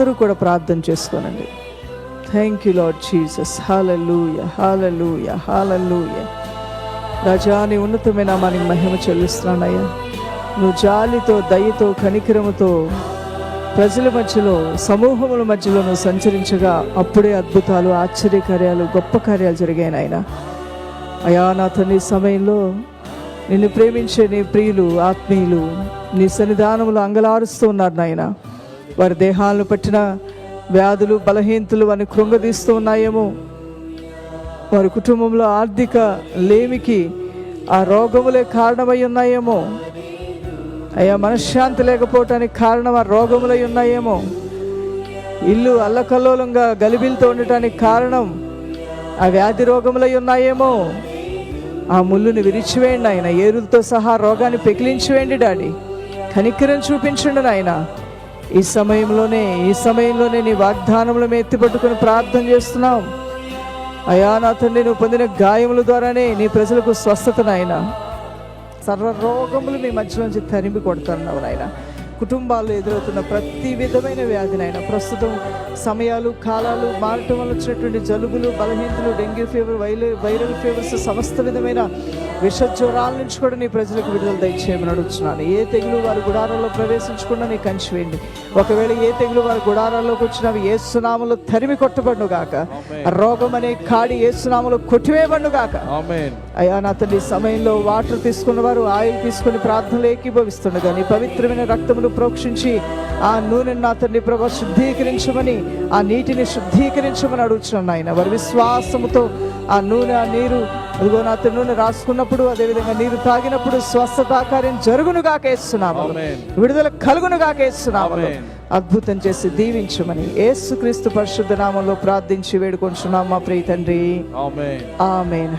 అందరూ కూడా ప్రార్థన చేసుకోనండి. థ్యాంక్ యూ లాడ్ జీసస్ హాలూయ హాలూయ హాలూయ రాజా నీ ఉన్నతమైన మనకి మహిమ చెల్లిస్తున్నానయ్యా నువ్వు జాలితో దయతో కనికరముతో ప్రజల మధ్యలో సమూహముల మధ్యలో నువ్వు సంచరించగా అప్పుడే అద్భుతాలు ఆశ్చర్యకార్యాలు గొప్ప కార్యాలు జరిగాయి నాయన. అయా నా తండ్రి సమయంలో నిన్ను ప్రేమించే నీ ప్రియులు ఆత్మీయులు నీ సన్నిధానములు అంగలారుస్తూ ఉన్నారు నాయన. వారి దేహాలను పట్టిన వ్యాధులు బలహీనతలు వారిని కృంగదీస్తూ ఉన్నాయేమో. వారి కుటుంబంలో ఆర్థిక లేమికి ఆ రోగములే కారణమై ఉన్నాయేమో. అయ్యా మనశ్శాంతి లేకపోవటానికి కారణం ఆ రోగములై ఉన్నాయేమో. ఇల్లు అల్లకల్లోలంగా గలిబిలతో ఉండటానికి కారణం ఆ వ్యాధి రోగములై ఉన్నాయేమో. ఆ ముళ్ళుని విరిచివేయండి ఆయన ఏరులతో సహా రోగాన్ని పెకిలించివేయండి డాడీ. కనికరం చూపించండి నాయన. ఈ సమయంలోనే ఈ సమయంలోనే నీ వాగ్దానములు మేము ఎత్తిపట్టుకుని ప్రార్థన చేస్తున్నాం. అయా నా తండ్రి నువ్వు పొందిన గాయముల ద్వారానే నీ ప్రజలకు స్వస్థత నాయన. సర్వ రోగములు మీ మధ్యలోంచి తరిమి కొడుతున్నావు నాయన. కుటుంబాల్లో ఎదురవుతున్న ప్రతి విధమైన వ్యాధి నాయన ప్రస్తుతం సమయాలు కాలాలు మారటం వల్ల వచ్చినటువంటి జలుబులు బలహీనతలు డెంగ్యూ ఫీవర్ వైల వైరల్ ఫీవర్స్ సమస్త విధమైన విష జ్వరాల నుంచి కూడా నీ ప్రజలకు విడుదల దయచేయమని అడుగుతున్నాను ఏ తెగులు వారి గుడారాల్లో ప్రవేశించకుండా నీ కంచి వేయండి. ఒకవేళ ఏ తెగులు వారి గుడారాల్లోకి వచ్చినవి ఏ సునాములు తరిమి కొట్టబడును గాక. రోగం అనే కాడి ఏ సునాములు కొట్టివేయబడును గాక. ఆమేన్ అయ్యా నా తండ్రి ఈ సమయంలో వాటర్ తీసుకున్న వారు ఆయిల్ తీసుకుని ప్రార్థనలు ఏకీభవిస్తుండగా నీ పవిత్రమైన రక్తములు ప్రోక్షించి ఆ నూనెను నా తండ్రి ప్రభా శుద్ధీకరించమని ఆ నీటిని శుద్ధీకరించమని అడుగుతున్నాను ఆయన వారి విశ్వాసముతో ఆ నూనె ఆ నీరు అదిగో నా నూనె రాసుకున్నప్పుడు అదేవిధంగా నీరు తాగినప్పుడు స్వస్థత కార్యం జరుగును కాకేస్తున్నాము ఆమేన్. విడుదల కలుగును కాకేస్తున్నాము ఆమేన్. అద్భుతం చేసి దీవించమని యేసుక్రీస్తు పరిశుద్ధ నామంలో ప్రార్థించి వేడుకొంచున్నాం మా ప్రియ తండ్రి. ఆమేన్.